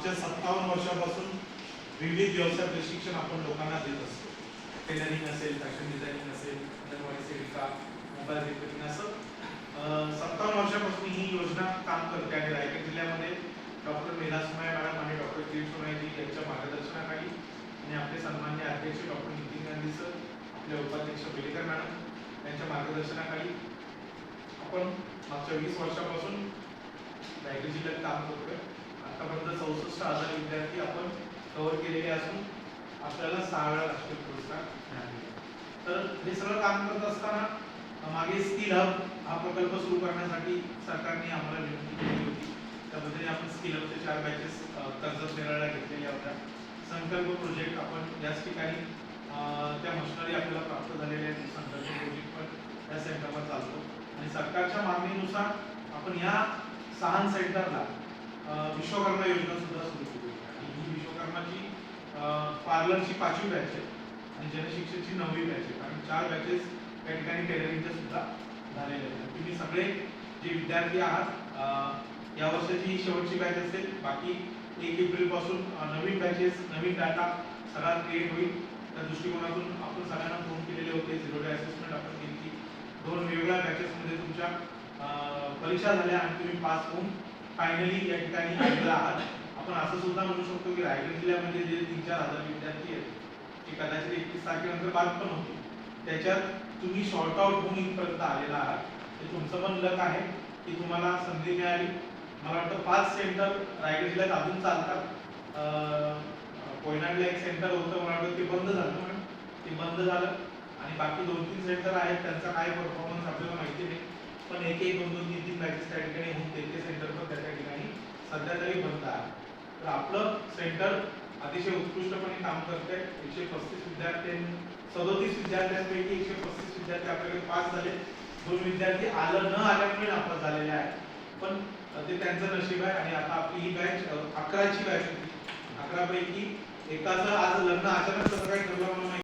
मागच्या सत्तावन्न वर्षापासून विविध व्यवसाय प्रशिक्षण आपण लोकांना देत असतो. टेलरिंग असेल फॅशन डिझायनिंग असेल अंगणवाडी सेविका मोबाईल रिपेअरिंग असं. सत्तावन्न वर्षापासून ही योजना काम करते आणि रायगड जिल्ह्यामध्ये डॉक्टर मेधा सोनाय मॅडम आणि डॉक्टर किरीट सोनायजी यांच्या मार्गदर्शनाखाली आणि आपले सन्मान्य अध्यक्ष डॉक्टर नितीन गांधी सर आपले उपाध्यक्ष बेलेकर मॅडम यांच्या मार्गदर्शनाखाली आपण मागच्या वीस वर्षापासून रायगड जिल्ह्यात काम करतोय. चौसष्ट हजार विद्यार्थी आपण कव्हर केलेले असून आपल्याला सहा वेळा राष्ट्रीय पुरस्कार तर हे सगळं काम करत असताना मागे स्किल हब हा प्रकल्प सुरू करण्यासाठी सरकारने आम्हाला विनंती केली होती. त्या पद्धतीने आपण स्किल हबचे चार बॅचेस कर्ज नेरळला घेतलेल्या होत्या संकल्प प्रोजेक्ट आपण याच ठिकाणी त्या मशिनरी आपल्याला प्राप्त झालेल्या आहेत. संकल्प प्रोजेक्ट पण या सेंटरवर चालतो. आणि सरकारच्या मागणीनुसार आपण या सहा सेंटरला विश्वकर्मा योजना सुद्धा सुरू केली आणि ही विश्वकर्माची पार्लरची पाचवी बॅच आहे आणि जनशिक्षणची नववी बॅच आहे. कारण चार बॅचेस त्या ठिकाणी टेलरिंगच्या सुद्धा झालेल्या आहेत. तुम्ही सगळे जे विद्यार्थी आहात या वर्षाची ही शेवटची बॅच असेल. बाकी एक एप्रिलपासून नवीन बॅचेस नवीन डाटा सगळा क्रिएट होईल. त्या दृष्टिकोनातून आपण सगळ्यांना फोन केलेले होते. झिरो डे असेसमेंट आपण केली. दोन वेगवेगळ्या बॅचेसमध्ये तुमच्या परीक्षा झाल्या आणि तुम्ही पास होऊन फायनली या ठिकाणी आलेला आहात. आपण असं सुद्धा म्हणू शकतो की रायगड जिल्ह्यामध्ये जे तीन चार हजार विद्यार्थी आहेत ते कदाचित एकतीस तारखेनंतर बाद पण होते त्याच्यात तुम्ही शॉर्ट आउट होऊन इथपर्यंत आलेला आहात. ते तुमचं पण लक आहे की तुम्हाला संधी मिळाली. मला वाटतं पाच सेंटर रायगड जिल्ह्यात अजून चालतात. कोयनाडला एक सेंटर होतं मला वाटतं ते बंद झालं. ते बंद झालं. आणि बाकी दोन तीन सेंटर आहेत त्यांचा काय परफॉर्मन्स आपल्याला माहिती नाही पण एक एक दोन दोन तीन तीन बॅचेस त्या ठिकाणी होऊन ते सेंटर पण त्या त्या ठिकाणी सध्या तरी बंद आहे. तर आपलं सेंटर अतिशय उत्कृष्टपणे काम करते एकशे पस्तीस विद्यार्थी सदोतीस विद्यार्थ्यांपैकी एकशे पस्तीस विद्यार्थी आपल्याकडे पास झाले. दोन विद्यार्थी आलं न आल्यामुळे नापास झालेले आहेत पण ते त्यांचं नशीब आहे आणि आता आपली ही बॅच अकराची बॅच होती. अकरा पैकी एकाचं आज लग्न अचानक कसं ठरलं म्हणून